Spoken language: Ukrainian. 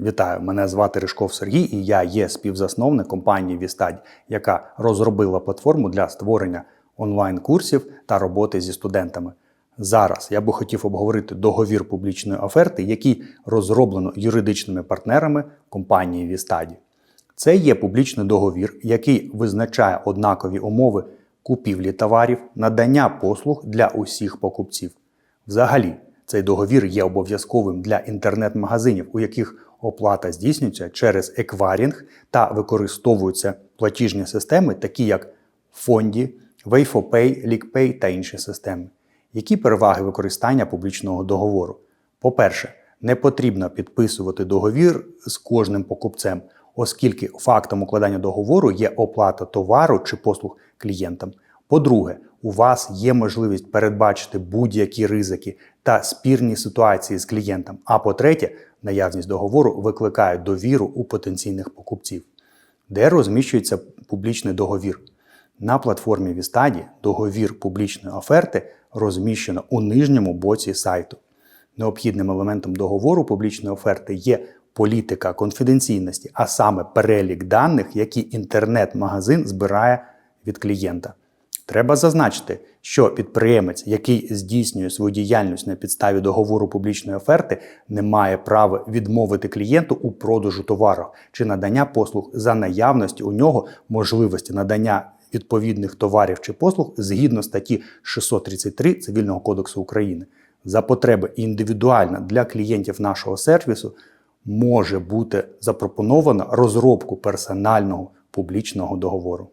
Вітаю, мене звати Ришков Сергій, і я є співзасновник компанії Вістаді, яка розробила платформу для створення онлайн-курсів та роботи зі студентами. Зараз я би хотів обговорити договір публічної оферти, який розроблено юридичними партнерами компанії Вістаді. Це є публічний договір, який визначає однакові умови купівлі товарів, надання послуг для усіх покупців. Взагалі, цей договір є обов'язковим для інтернет-магазинів, у яких оплата здійснюється через екварінг та використовуються платіжні системи, такі як Фонді, Wayfopay, LeakPay та інші системи. Які переваги використання публічного договору? По-перше, не потрібно підписувати договір з кожним покупцем, оскільки фактом укладання договору є оплата товару чи послуг клієнтам. По-друге, у вас є можливість передбачити будь-які ризики та спірні ситуації з клієнтом. А по-третє, наявність договору викликає довіру у потенційних покупців. Де розміщується публічний договір? На платформі Вістаді договір публічної оферти розміщено у нижньому боці сайту. Необхідним елементом договору публічної оферти є політика конфіденційності, а саме перелік даних, які інтернет-магазин збирає від клієнта. Треба зазначити, що підприємець, який здійснює свою діяльність на підставі договору публічної оферти, не має права відмовити клієнту у продажу товару чи надання послуг за наявності у нього можливості надання відповідних товарів чи послуг згідно статті 633 Цивільного кодексу України. За потреби індивідуально для клієнтів нашого сервісу може бути запропоновано розробку персонального публічного договору.